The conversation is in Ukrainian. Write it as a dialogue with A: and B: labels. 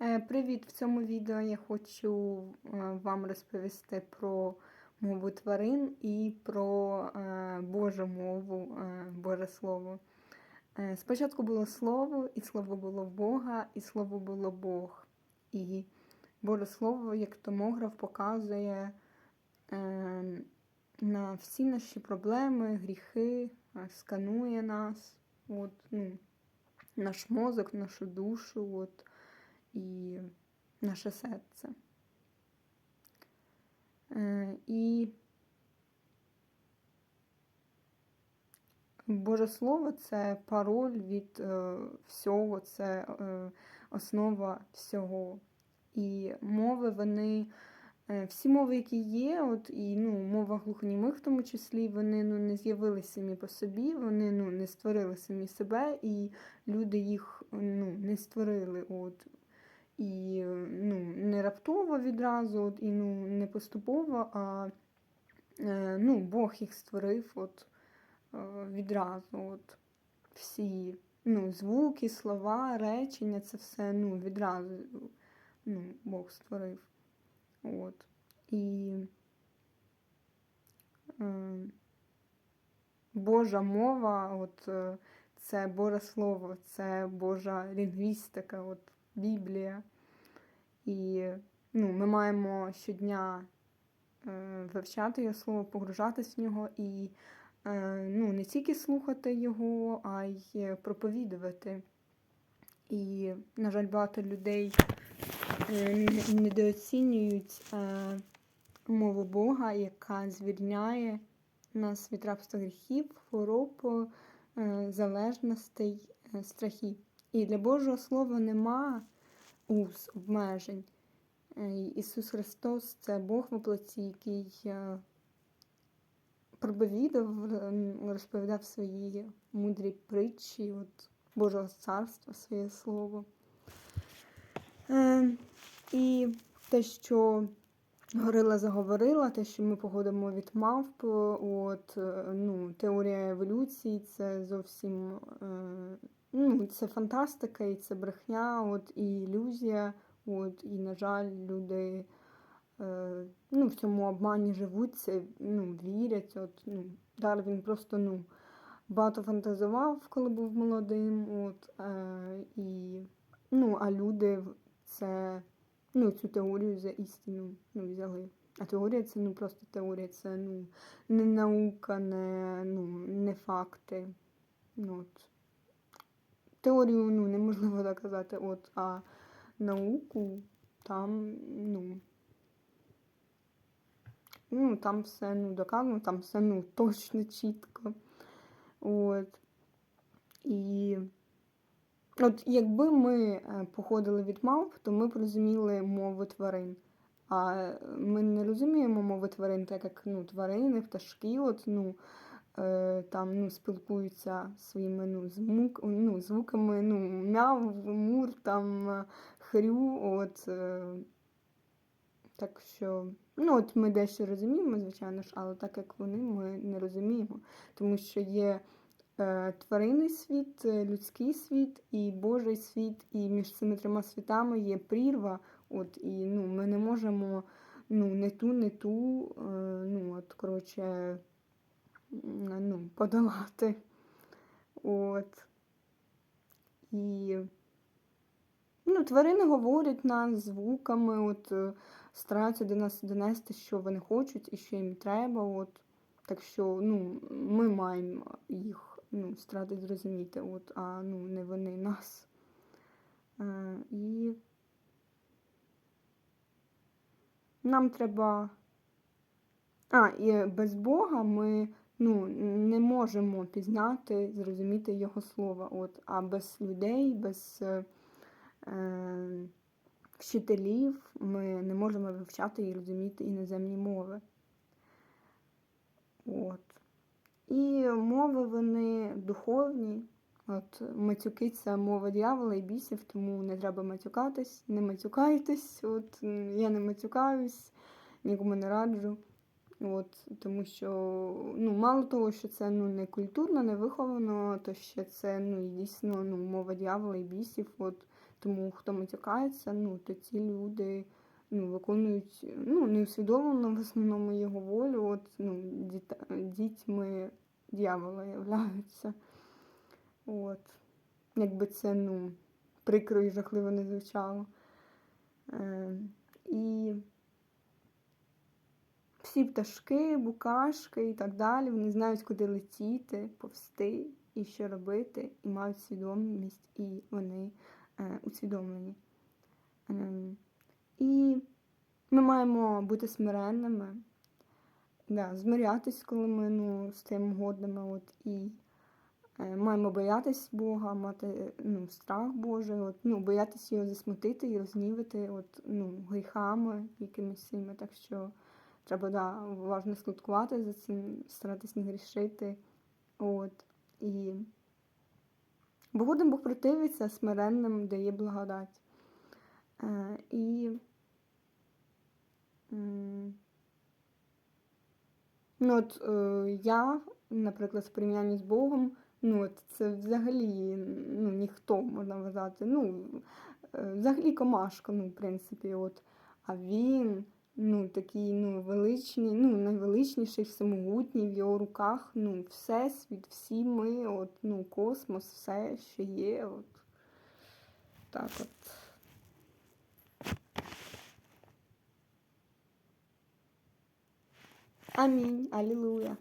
A: Е, Привіт! В цьому відео я хочу е, вам розповісти про мову тварин і про е, Божу мову, Боже Слово. Спочатку було слово, і слово було Бога, і слово було Бог. І Боже Слово, як томограф, показує на всі наші проблеми, гріхи, сканує нас, от, ну, наш мозок, нашу душу. От, і наше серце. І Боже Слово це пароль від е, всього, це е, основа всього. І мови, вони, всі мови, які є, от, і ну, мова глухонімих в тому числі, вони ну, не з'явилися самі по собі, вони ну, не створили самі себе, і люди їх ну, не створили. От, і ну, не раптово відразу, і ну, не поступово, а е, ну, Бог їх створив от, е, відразу. От, всі ну, звуки, слова, речення, це все ну, відразу ну, Бог створив. От. І е, Божа мова, от, е, це Боже Слово, це Божа лінгвістика. От, Біблія. І ну, ми маємо щодня е, вивчати його слово, погружатись в нього і е, ну, не тільки слухати його, а й проповідувати. І, на жаль, багато людей е, недооцінюють мову Бога, яка звільняє нас від рабства гріхів, хвороб, залежностей, страхів. І для Божого Слова нема уз, обмежень. Е, Ісус Христос це Бог в плоті, який е, проповідав, розповідав свої мудрі притчі от Божого царства, своє слово. Е, І те, що Горила заговорила, те, що ми походимо від мавп, от, ну, теорія еволюції, це зовсім ну, це фантастика, і це брехня, от, і ілюзія. От, і, на жаль, люди е, ну, в цьому обмані живуть, ну, вірять. От, ну, Дарвін просто ну, багато фантазував, коли був молодим. От, е, і, ну, а люди це, ну, цю теорію за істину ну, взяли. А теорія це ну, просто теорія, це ну, не наука, не, ну, не факти. Ну, от. Теорію ну, неможливо доказати, от, а науку там, ну, ну, там все ну, доказано, там все ну, точно, чітко. От. І от якби ми е, походили від мавп, то ми б розуміли мову тварин. А ми не розуміємо мови тварин, так як ну, тварини, пташки, от, ну, е, там ну, спілкуються своїми ну, звук, ну, звуками, ну, мяв, мур, там, хрю. От, е, так що, ну, от ми дещо розуміємо, звичайно ж, але так як вони, ми не розуміємо. Тому що є е, тваринний світ, е, людський світ і Божий світ, і між цими трьома світами є прірва. От, і ну, ми не можемо ну, не ту, не ту, е, ну, от, коротше, ну, подолати. От. І ну, тварини говорять нас звуками, от, е, стараються до нас донести, що вони хочуть і що їм треба. От. Так що ну, ми маємо їх ну, старатись зрозуміти, от, а ну, не вони нас. Е, і нам треба. А, і без Бога ми ну, не можемо пізнати, зрозуміти Його слова. От, а без людей, без е, е, вчителів ми не можемо вивчати і розуміти іноземні мови. От. І мови вони духовні. От матюки це мова дьявола і бісів, тому не треба матюкатись, не матюкайтесь. От я не матюкаюсь, нікому не раджу. От, тому що ну, мало того, що це ну, не культурно, не виховано, то ще це ну, дійсно ну, мова дьявола і бісів. От, Тому хто матюкається, ну, то ці люди ну, виконують ну, неусвідомлено в основному його волю, от, ну, діта, дітьми дьявола являються. От. Якби це ну, прикро і жахливо не звучало. Е, і всі пташки, букашки і так далі, вони знають, куди летіти, повсти і що робити, і мають свідомість, і вони е, усвідомлені. Е, і ми маємо бути смиренними, да, змирятись, коли ми ну, стаємо годними. От, і е, маємо боятись Бога, мати ну, страх Божий, от, ну, боятись його засмутити і рознівити от, ну, гріхами якимись. Так що треба да, уважно слідкувати за цим, старатись не грішити. От, і Бо годин Бог противиться, смиренним дає благодать. Е, і ну, от, е, я, наприклад, в порівнянні з Богом, ну, от, це взагалі ну, ніхто, можна вважати. Ну, е, взагалі комашка, ну, в принципі, от. А він, ну, такий, ну, величний, ну, найвеличніший, всемогутній, в його руках, ну, всесвіт, всі ми, от, ну, космос, все, що є, от. Так от. Амінь. Алілуя.